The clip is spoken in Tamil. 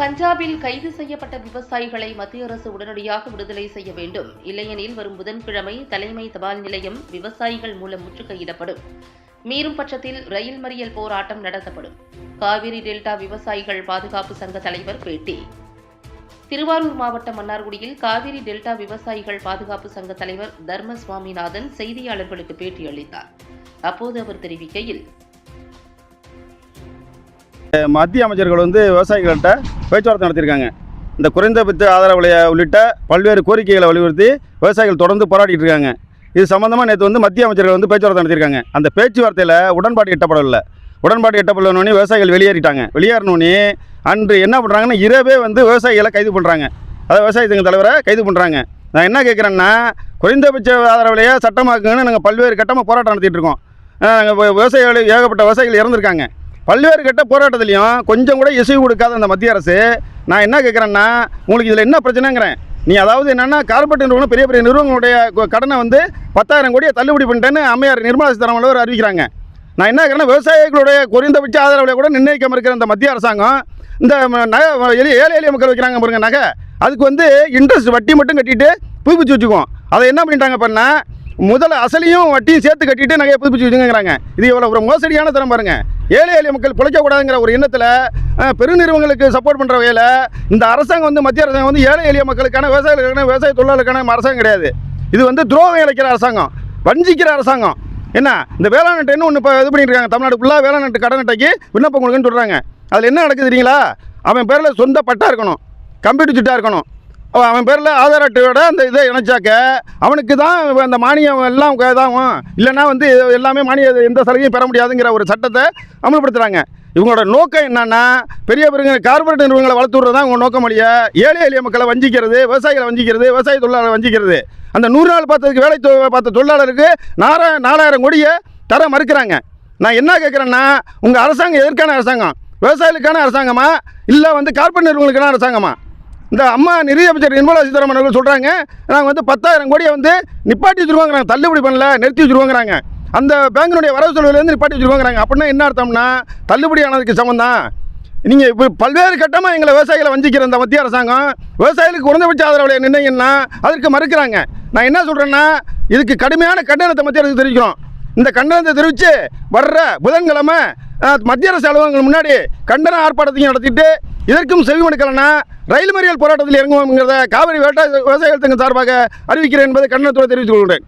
பஞ்சாபில் கைது செய்யப்பட்ட விவசாயிகளை மத்திய அரசு உடனடியாக விடுதலை செய்ய வேண்டும். இல்லையெனில் வரும் புதன்கிழமை தலைமை தபால் நிலையம் விவசாயிகள் மூலம் முற்றுகையிடப்படும். மீறும் பட்சத்தில் ரயில் மறியல் போராட்டம் நடத்தப்படும். காவிரி டெல்டா விவசாயிகள் பாதுகாப்பு சங்க தலைவர் பேட்டி. திருவாரூர் மாவட்டம் மன்னார்குடியில் காவிரி டெல்டா விவசாயிகள் பாதுகாப்பு சங்க தலைவர் தர்ம சுவாமிநாதன் செய்தியாளர்களுக்கு பேட்டியளித்தார். அப்போது அவர் தெரிவிக்கையில் மத்திய அமைச்சர்கள் வந்து விவசாயிகள்கிட்ட பேச்சுவார்த்தை நடத்தியிருக்காங்க. இந்த குறைந்தபட்ச ஆதரவு விலையை உள்ளிட்ட பல்வேறு கோரிக்கைகளை வலியுறுத்தி விவசாயிகள் தொடர்ந்து போராடிட்டு இருக்காங்க. இது சம்பந்தமாக நேற்று வந்து மத்திய அமைச்சர்கள் வந்து பேச்சுவார்த்தை நடத்தியிருக்காங்க. அந்த பேச்சுவார்த்தையில் உடன்பாடு எட்டப்படவில்லை. உடன்பாடு எட்டப்படலனோடனே விவசாயிகள் வெளியேறிட்டாங்க. வெளியேறினோடனே அன்று என்ன பண்ணுறாங்கன்னா இரவே வந்து விவசாயிகளை கைது பண்ணுறாங்க அதாவது விவசாய சங்க தலைவரை கைது பண்ணுறாங்க நான் என்ன கேட்குறேன்னா குறைந்தபட்ச ஆதரவு விலையை சட்டமாக்குங்கன்னு நாங்கள் பல்வேறு கட்டமாக போராட்டம் நடத்திட்டு இருக்கோம். நாங்கள் விவசாயிகள் ஏகப்பட்ட விவசாயிகள் இறந்துருக்காங்க. பல்வேறு கட்ட போராட்டத்துலையும் கொஞ்சம் கூட இசை கொடுக்காத அந்த மத்திய அரசு நான் என்ன கேட்குறேன்னா உங்களுக்கு இதில் என்ன பிரச்சனைங்கிறேன். நீ அதாவது என்னென்னா கார்பரேட் நிறுவனம் பெரிய பெரிய நிறுவனங்களுடைய கடனை வந்து பத்தாயிரம் கோடியை தள்ளுபடி பண்ணிட்டேன்னு அம்மையார் நிர்மலா சீதாராமன் அவர் அறிவிக்கிறாங்க. நான் என்ன கேட்குறேன் விவசாயிகளுடைய குறைந்தபட்ச ஆதரவுகளை கூட நிர்ணயிக்காம இருக்கிற இந்த மத்திய அரசாங்கம் இந்த நகை எளிய ஏழை எளிய மக்கள் வைக்கிறாங்க பாருங்க நகை. அதுக்கு வந்து இன்ட்ரெஸ்ட் வட்டி மட்டும் கட்டிட்டு புதுப்பிச்சு வச்சுக்குவோம் அதை என்ன பண்ணிட்டாங்க பண்ணால் முதல்ல அசலையும் வட்டியும் சேர்த்து கட்டிட்டு நகையை புதுப்பிச்சு வச்சுங்கிறாங்க இது எவ்வளோ ஒரு மோசடியான தரம் பாருங்க. ஏழை எளிய மக்கள் பிழைக்கக்கூடாதுங்கிற ஒரு எண்ணத்தில் பெருநிறுவனங்களுக்கு சப்போர்ட் பண்ணுற வகையில் இந்த அரசாங்கம் வந்து மத்திய அரசாங்கம் வந்து ஏழை எளிய மக்களுக்கான விவசாயிகளுக்கான விவசாய தொழிலாளர்களுக்கான அரசாங்கம் கிடையாது. இது வந்து துரோகம் இழைக்கிற அரசாங்கம் வஞ்சிக்கிற அரசாங்கம். என்ன? இந்த வேளாண் அட்டைன்னு ஒன்று இப்போ இது பண்ணிட்டு இருக்காங்க தமிழ்நாடு ஃபுல்லாக வேளாண் நட்டு கடன் நட்டைக்கு விண்ணப்பம் கொடுக்குன்னு சொல்கிறாங்க அதில் என்ன நடக்குது தெரியுங்களா? அவன் பேரில் சொந்த பட்டா இருக்கணும். கம்ப்யூட்டர் சிட்டாக இருக்கணும். அவன் பேரில் ஆதார் அட்டையோட அந்த இதை இணைச்சாக்க அவனுக்கு தான் அந்த மானியம் எல்லாம் இதாகும். இல்லைன்னா வந்து எல்லாமே மானிய எந்த சலுகையும் பெற முடியாதுங்கிற ஒரு சட்டத்தை அமல்படுத்துகிறாங்க இவங்களோட நோக்கம் என்னன்னா பெரிய பெரிய கார்பரேட் நிறுவனங்களை வளர்த்து விடுறது தான் உங்கள் நோக்கம் இல்லையா ஏழை எளிய மக்களை வஞ்சிக்கிறது விவசாயிகளை வஞ்சிக்கிறது விவசாய தொழிலாளரை வஞ்சிக்கிறது. அந்த நூறு நாள் பார்த்ததுக்கு வேலை பார்த்த தொழிலாளருக்கு நாலா நாலாயிரம் கோடியை தர மறுக்கிறாங்க. நான் என்ன கேட்குறேன்னா உங்கள் அரசாங்கம் எதற்கான அரசாங்கம்? விவசாயிகளுக்கான அரசாங்கமா? இல்லை வந்து கார்பரேட் நிறுவனங்களுக்கான அரசாங்கமா? இந்த அம்மா நிதியமைச்சர் நிர்மலா சீதாராமன் அவர்கள் சொல்கிறாங்க நாங்கள் வந்து பத்தாயிரம் கோடியை வந்து நிப்பாட்டி வச்சுருவாங்கிறாங்க தள்ளுபடி பண்ணல நிறுத்தி வச்சுருவாங்கிறாங்க அந்த பேங்கினுடைய வரவு செலவுலேருந்து நிப்பாட்டி வச்சுருவாங்கிறாங்க அப்படின்னா என்ன அர்த்தம்னா தள்ளுபடி ஆனதுக்கு சமம் தான் நீங்கள் இப்போ பல்வேறு கட்டமாக எங்களை விவசாயிகளை வஞ்சிக்கிற இந்த மத்திய அரசாங்கம் விவசாயிகளுக்கு குறைந்தபட்ச ஆதரவு நிர்ணயம்னா அதற்கு மறுக்கிறாங்க. நான் என்ன சொல்கிறேன்னா இதுக்கு கடுமையான கண்டனத்தை மத்திய அரசு தெரிவிக்கிறோம். இந்த கண்டனத்தை தெரிவித்து வர்ற புதன்கிழமை மத்திய அரசு அலுவலகங்கள் முன்னாடி கண்டன ஆர்ப்பாட்டத்தையும் நடத்திட்டு இதற்கும் செவிமடுக்கலைன்னா ரயில் மறியல் போராட்டத்தில் இறங்குவோம்ங்கிறத காவிரி வேட்டா விவசாயிகள் சங்கம் சார்பாக அறிவிக்கிறேன் என்பதை கண்டனத்தோடு தெரிவித்துக் கொள்கிறேன்.